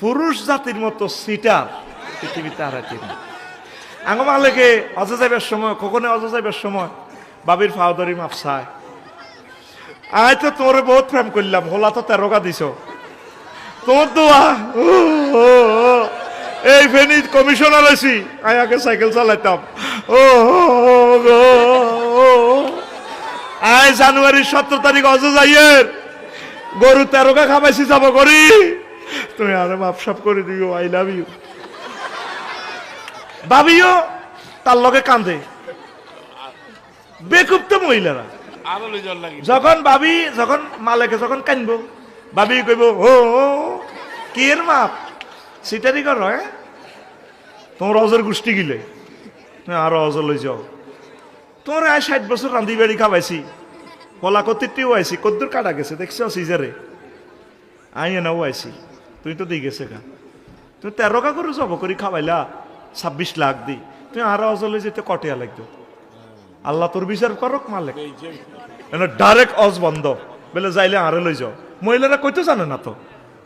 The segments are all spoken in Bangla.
পুরুষ জাতির মতো সিটার পৃথিবীতে আর না আঙ্গ মালেকে অজ যাইবার সময়, কখনো অজ যাইবার সময় বাবির ফাউদারি মাপসায় আয় তো তোরে বহুত প্রেম করলাম, হোলা তো তেরোকা দিছ। তোর দোয়া। এই ফেনি কমিশনার আছি আয় আগে সাইকেল চালাইতাম। ও। আয় জানুয়ারির সতেরো তারিখ অজ যাইয়ের গরু তেরোকা খাবাইছি যাব করি তুমি আরে মাপসাপ করে দিও আই লাভ ইউ ভাবিও তার লগে কান্দে। বেকুব তো মহিলারা যখন ভাবি যখন মালেকে যখন কানবো ভাবি কইব ও কি এর মাপ? সিটারি কর হ্যাঁ? তোমার অজর গোষ্ঠী গিলে। আরও অজর লই যাও। তোমার আয় ষাট বছর রান্ধি বাড়ি খাওয়াইছি কলা কতিরটিও আইছি কদ্দুর কাটা গেছে দেখছ সিজারে? আই এনাও আইছি। তুই তো দিয়ে গেছে গা তুমি তেরোকা করে জব করি খাওয়াইলা ছাব্বিশ লাখ দি তুমি আরও অজলে যেতে কটিয়া লাগতো আল্লাহ তোর বিচার করক মালিক ডাইরেক্ট অজ বন্ধ বলে যাইলে আরে লই যাও মহিলারা কইতে জানে না তো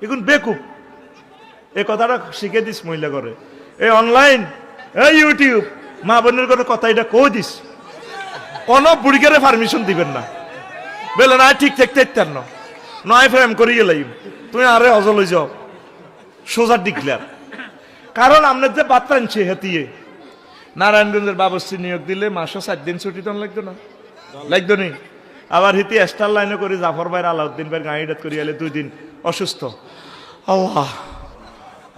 এখন বেকুব এই কথাটা শিখে দিস মহিলা করে এই অনলাইন এই ইউটিউব মা বোনের করে কথা এটা কই দিস কোন বুড়িকারে পারমিশন দিবেন না বেলে না ঠিক থাকতে ইত্যার ন নয় ফ্রেম করিয়ে লাইব তুমি আরে অজ লই যাও সোজা ডিক্লেয়ার। কারণ আমরা যে বার্তা আনছি হেতিয়ে। নারায়ণগঞ্জের বাবস্থি নিয়োগ দিলে মাসও সাত দিন ছুটি তখন লাগতো না। লাগতো নি? আবার হিতি স্টার লাইনে করে জাফর ভাইয়ের আলাউদ্দিন ভাইয়ের গাড়িটাত করি এলে দুই দিন অসুস্থ। আল্লাহ।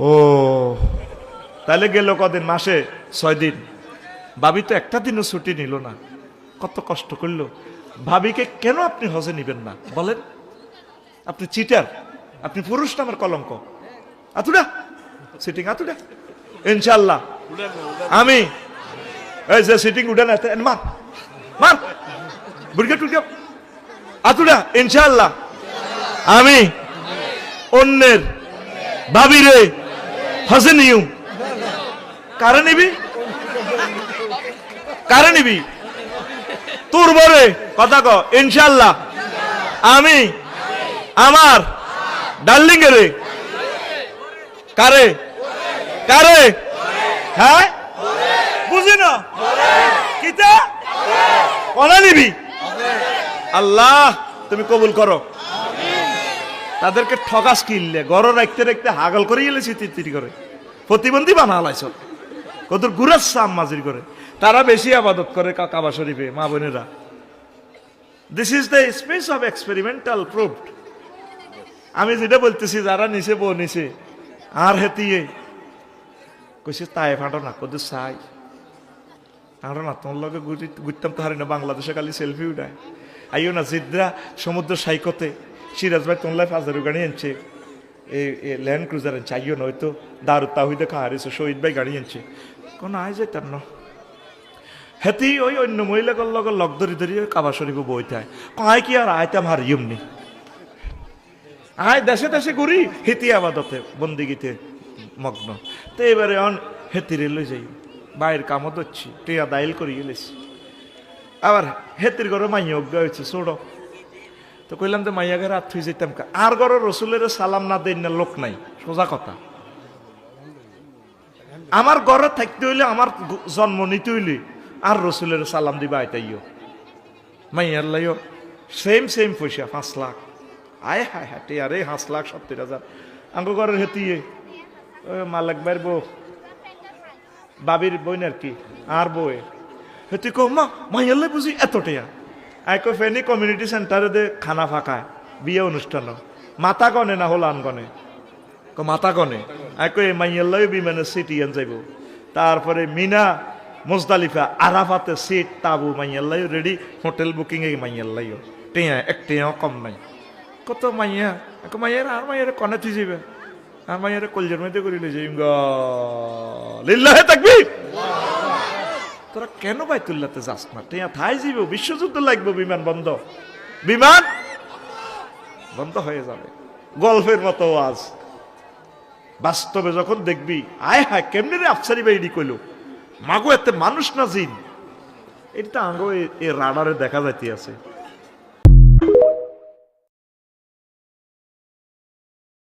ও। তাহলে গেল কদিন? মাসে ছয় দিন। ভাবি তো একটা দিনও ছুটি নিল না। কত কষ্ট করল। ভাবিকে কেন আপনি হজে নিবেন না? বলেন। আপনি চিটার আপনি পুরুষ নামের কলঙ্ক। আতুডা সিটিং আতুডা। ইনশাল্লাহ আমি। এই যে সিটিং উঠে না মার। মার। বুড়কে টুকে আতুডা ইনশাল্লাহ আমি। অন্যের ভাবিরে হসে নিউ। কারে নিবি? কারে নিবি? তোর বরে। কথা ক ইনশাল্লাহ আমি। আমার। ডার্লিং রে কারে? কারে? হ্যাঁ? বুঝি না? কিতা? নিবি। আল্লাহ, তুমি কবুল করো। তাদেরকে ঠগাস কিনলে গড় রাখতে রাখতে হাগল করে গেলেছি তিরি করে। প্রতিবন্ধী বানা হালাইছ কত গুরাস মাজির করে। তারা বেশি আবাদত করে কাবা শরীফে, মা বোনেরা। This is the space of experimental proofed আমি যেটা বলতেছি, যারা নিচে বউ নিচে আর হেতিয়ে কইছে তাই ফাটো না কত চাই ফাটো না তোর লগে ঘুরি ঘুরতাম তো হারি না বাংলাদেশে খালি সেলফি উঠায় আইও না জিদ্রা সমুদ্র সাইকতে সিরাজ ভাই তোমলাই ফাজারু গাড়ি আনছে এই ল্যান্ড ক্রুজার আনছে আইও না হয়তো দারু তাহিদে খা হারিয়েছে শহীদ ভাই গাড়ি আনছে কোন আয় যেতাম না হেতি ওই অন্য মহিলাগুলোর লগে লগ ধরি ধরি কাবা শরীফ বই থায় কয় কি আর আয়তাম হারিয়ম আয় দেশে দেশে ঘুরি। হেতি আবাদতে, বন্দিগিতে মগ্ন। তো এবারে অন হেতিরে লই যাই। বাইরের কামও ধরছি টিয়া দাইল করি গেলেছি আবার হেতির ঘরে মাইয়া অজ্ঞা হয়েছে, ছোট। তো কইলাম যে মাইয়া ঘরে আর থুই যেতাম। আর ঘরে রসুলের সালাম না দেন না লোক নাই, সোজা কথা। আমার ঘরে থাকতে হইলে আমার জন্ম নিতে হইলে আর রসুলের সালাম দিবা আইতাইও মাইয়ার লাইও সেম সেম পয়সা, পাঁচ লাখ। আয় হায় হায় টিয়ার এই পাঁচ লাখ সত্তর হাজার। আঙ্গ ঘরের হেতিয়ে মালাক বাইর বউ। বাবির বই আর কি, আর বই হেতি কো মা মাইয়ালে বুঝি এত আই কো ফেনি কমিউনিটি সেন্টারে দে খানা ফাঁকায়, বিয়ে অনুষ্ঠান মাতা গনে না হলান গনে? কো মাতা গনে। আই কো এই মাইয়াল্লাই বিমানে সিটি এন যাইব। তারপরে মিনা মুজদালিফা আরাফাতে সিট, তাবু মাইয়াল্লাই রেডি। হোটেল বুকিং এ মাইয়াল্লাইও টিয়া এক টিয়াও কম নাই। কত মাইয়া? এক মাইয়ার আর মাইয়ারে কনে তুই যাবে আর মাইয়ারে কলজের মধ্যে করিলে যাইম গ। লিল্লাহে তাকবীর। তোরা কেন বাইতুল্লাতে যাস না? টিয়া থাই যাইব, বিশ্বযুদ্ধ লাগবে, বিমান বন্ধ। বিমান বন্ধ হয়ে যাবে। গল্পের মতো আজ। বাস্তবে যখন দেখবি, আয় হায়, কেমনি রে আফসারি বাইরি কইল? মাগো, এতে মানুষ না জিন। এটা আঙ্গো এ রাডারে দেখা যাইতে আছে।